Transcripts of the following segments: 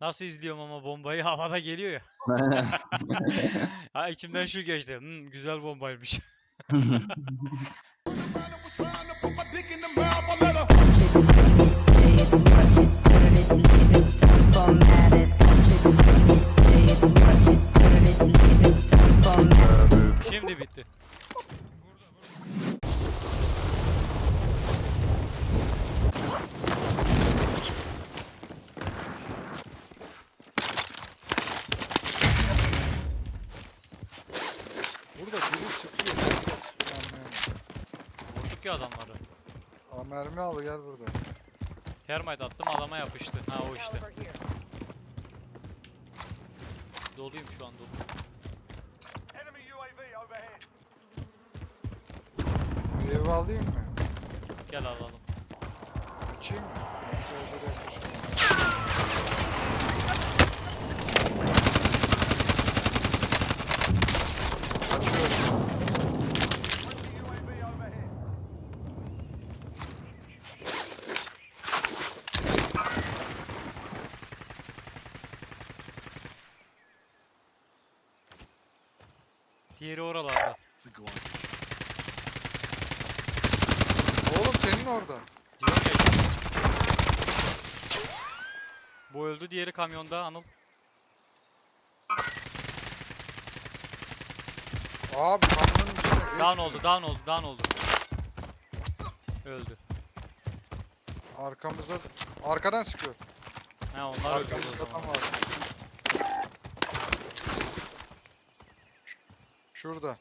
Nasıl izliyorum ama bombayı havada geliyor ya. Ha içimden şu geçti. Hmm, güzel bombaymış. Şimdi al gel burada. Termite attım adama yapıştı. Ha o işte. Doluyum şu an dolu. Bir ev alayım mı? Gel alalım. Açayım mı? Yoksa evde yaklaşık. Açıyorum. Diğeri oralarda. Oğlum senin orada. Diyor ki. Bu öldü diğeri kamyonda Anıl. Abi kamyonun içine. Down oldu, down oldu, down oldu. Öldü. Arkamıza arkadan sıkıyor. Ha onlar öldü o Arkamızda zaman. tam var. Şurada.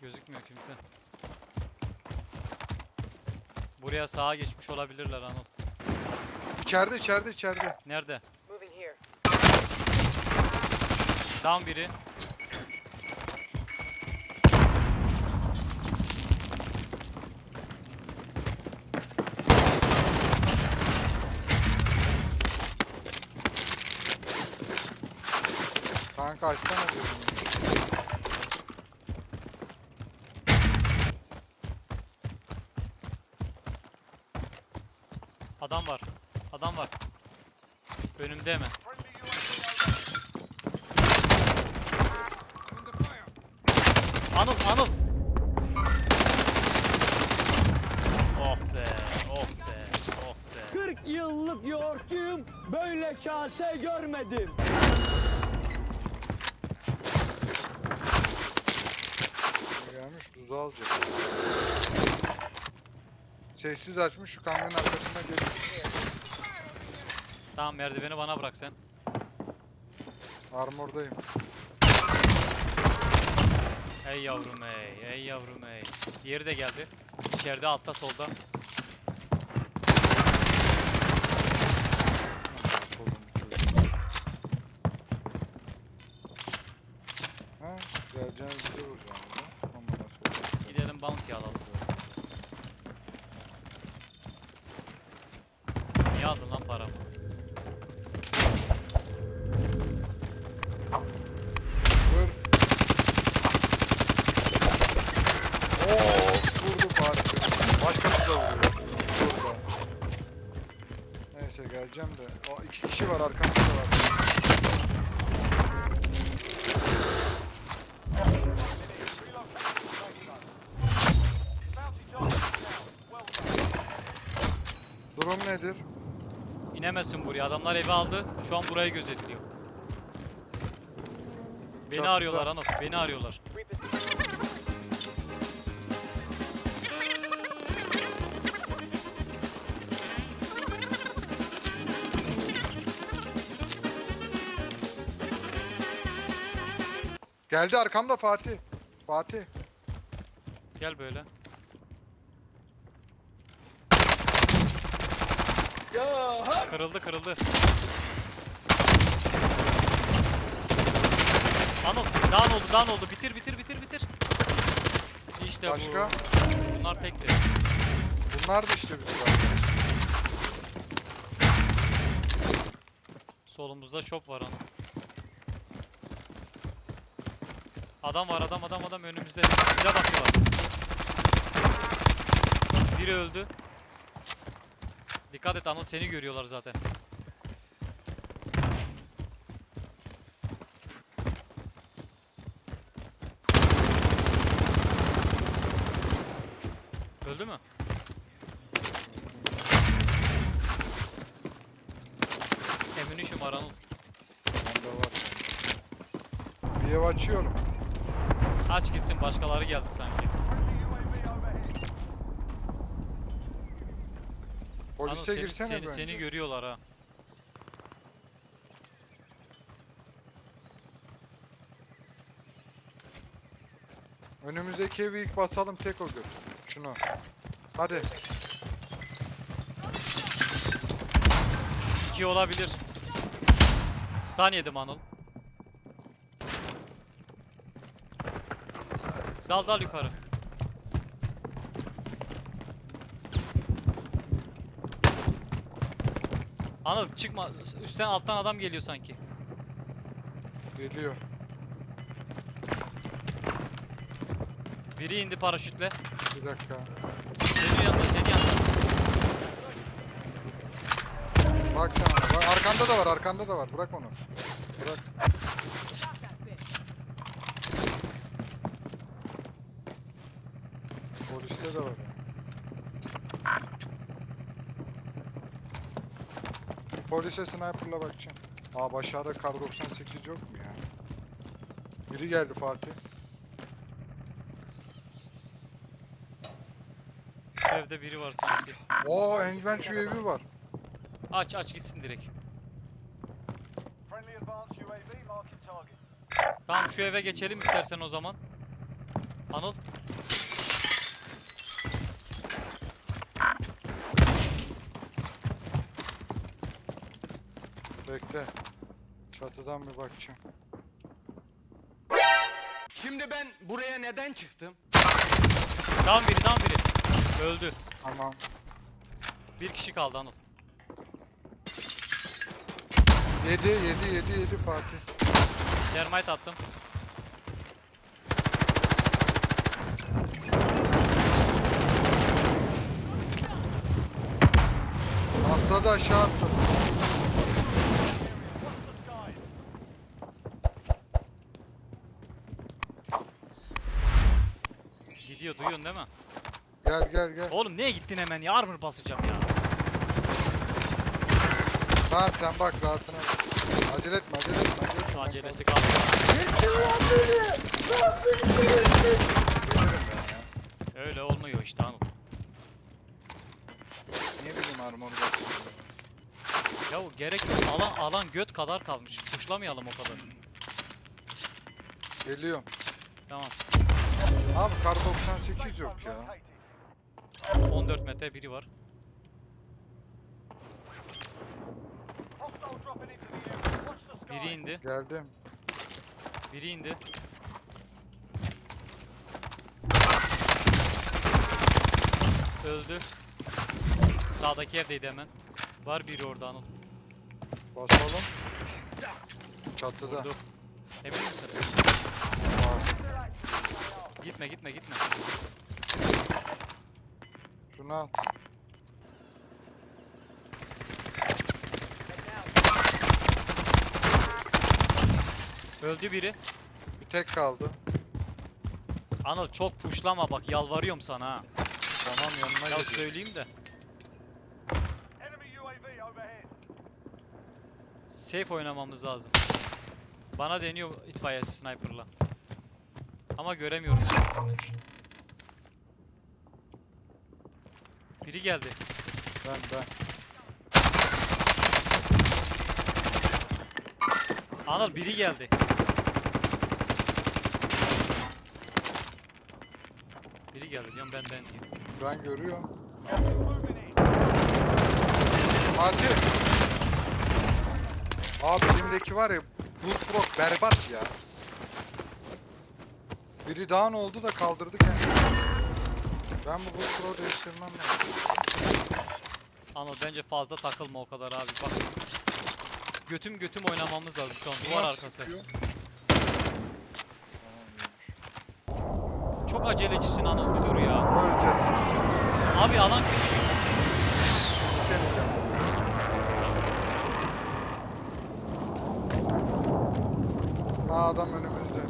Gözükmüyor kimse. Buraya sağa geçmiş olabilirler Anıl. İçeride içeride içeride. Nerede? Moving here. Down biri. Kanka açsana diyorum. Adam var. Adam var. Önümde hemen. Anıl, Anıl. Oh be, oh be, oh be. 40 yıllık yoğurtçuyum, böyle kase görmedim. Gelmiş tuzu alacak. Sessiz açmış şu kamyonun arkasına geliyor. Tamam merdiveni bana bırak sen. Armordayım. Ey yavrum ey, ey yavrum ey. Diğeri de geldi. İçeride altta solda. Oğlum bu çocuk. Ha, geleceğiniz bize vuracağım burada. Ama nasıl olacak? Gidelim bounty alalım. Niye aldın lan paramı? Dur. Oo, vurdu bari. Başkası da vuruyor. Burada. Neyse geleceğim de. O iki kişi var arkamızda var. Durum nedir? İnemezsin buraya. Adamlar evi aldı. Şu an burayı gözetliyor. Beni Çatıda. arıyorlar Anıl. Beni arıyorlar. Geldi arkamda Fatih. Fatih. Gel böyle. Kırıldı kırıldı. Anıl down oldu down oldu. Bitir bitir bitir bitir. İşte Başka? bu. Bunlar tekti. Bunlar da işte biz var. Solumuzda çok var Anıl. Adam var adam adam adam önümüzde. Bize bakıyorlar. Biri öldü. Dikkat et Anıl seni görüyorlar zaten. Öldü mü? Eminişim var Anıl. Bende var. Bir ev açıyorum. Aç gitsin başkaları geldi sanki. Polise seni, girsene seni, bence. seni görüyorlar ha. Önümüzdeki evi ilk basalım tek o götür. Şunu. Hadi. İki olabilir. Stun yedim Anıl. Dal dal yukarı. Anıl çıkma. Üstten alttan adam geliyor sanki. Geliyor. Biri indi paraşütle. Bir dakika. Senin yanında, senin yanında. Bak sen ona. Bak, arkanda da var, arkanda da var. Bırak onu. Bırak. De var. Polise sniper'la bakacağım. Aa başarıda kar 98 yok mu ya? Biri geldi Fatih. Evde biri var sanki. Oo Envent UAV var. Aç aç gitsin direkt. Tamam şu eve geçelim istersen o zaman. Anıl. Bekle. Çatıdan bir bakacağım. Şimdi ben buraya neden çıktım? Tam biri tam biri. Öldü. Tamam. Bir kişi kaldı Anıl. 7 7 7 7 Fatih. Termite attım. Atladı aşağı atladı. Duyuyorsun değil mi? Gel gel gel. Oğlum niye gittin hemen ya? Armor basacağım ya. Tamam sen bak rahatına bak. Acele etme acele etme acele etme. Acelesi kaldı. Öyle olmuyor işte Anıl. Ne bileyim armor basıyorum. Ya gerek yok. Alan alan göt kadar kalmış. Kuşlamayalım o kadar. Geliyorum. Tamam. Abi kar 98 yok ya. Located. 14 metre biri var. Biri indi. Geldim. Biri indi. Öldü. Sağdaki evdeydi hemen. Var biri orada Anıl. Basalım. Çatıda. Vurdu. Emin misin? Gitme gitme gitme. Şunu al. Öldü biri. Bir tek kaldı. Anıl çok puşlama bak yalvarıyorum sana ha. Tamam yanına Ya geliyor. söyleyeyim de. Safe oynamamız lazım. Bana deniyor itfaiye sniper'la. Ama göremiyorum kendisini. Biri geldi. Ben ben. Anıl biri geldi. Biri geldi diyorum ben ben diyorum. Ben görüyorum. Fatih. Abi elimdeki var ya Bullfrog berbat ya. Biri down oldu da kaldırdı kendini. Ben bu Bullfrog'u değiştirmem lazım. Anıl bence fazla takılma o kadar abi bak. Götüm götüm oynamamız lazım şu an duvar nasıl arkası. sıkıyor? Çok acelecisin Anıl bir dur ya. Öleceğiz sikeceğim. Abi alan küçücük. Geleceğim. Aa adam önümüzde.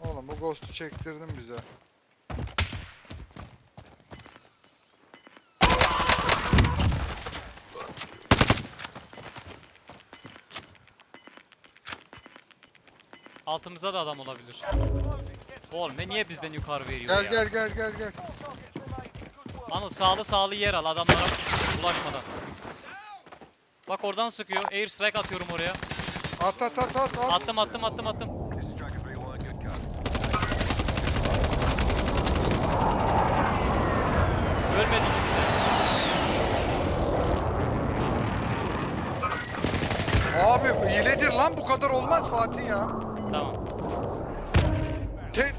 Oğlum bu ghost'u çektirdin bize. Altımızda da adam olabilir. Oğlum ne niye bizden yukarı veriyor Gel ya? gel gel gel gel. Anıl sağlı sağlı yer al adamlara ulaşmadan. Bak oradan sıkıyor. Air strike atıyorum oraya. At at at at at. Attım attım attım attım. Ölmedi kimse. Abi hiledir lan bu kadar olmaz Fatih ya. Tamam. Tet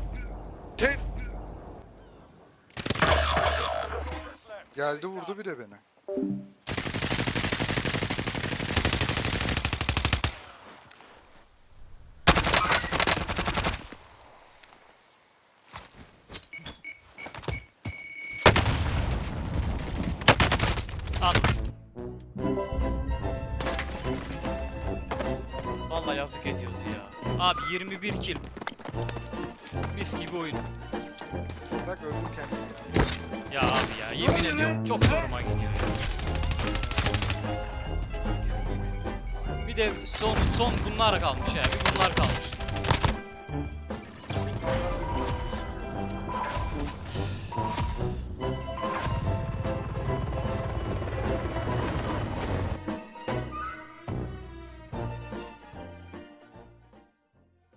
left. geldi vurdu bir de beni. Abi 21 kill. Mis gibi oyun. Bak öldüm kendimi ya. Ya abi ya yemin ediyorum çok zoruma gidiyor ya. Bir de son son bunlar kalmış ya. Bir bunlar kalmış.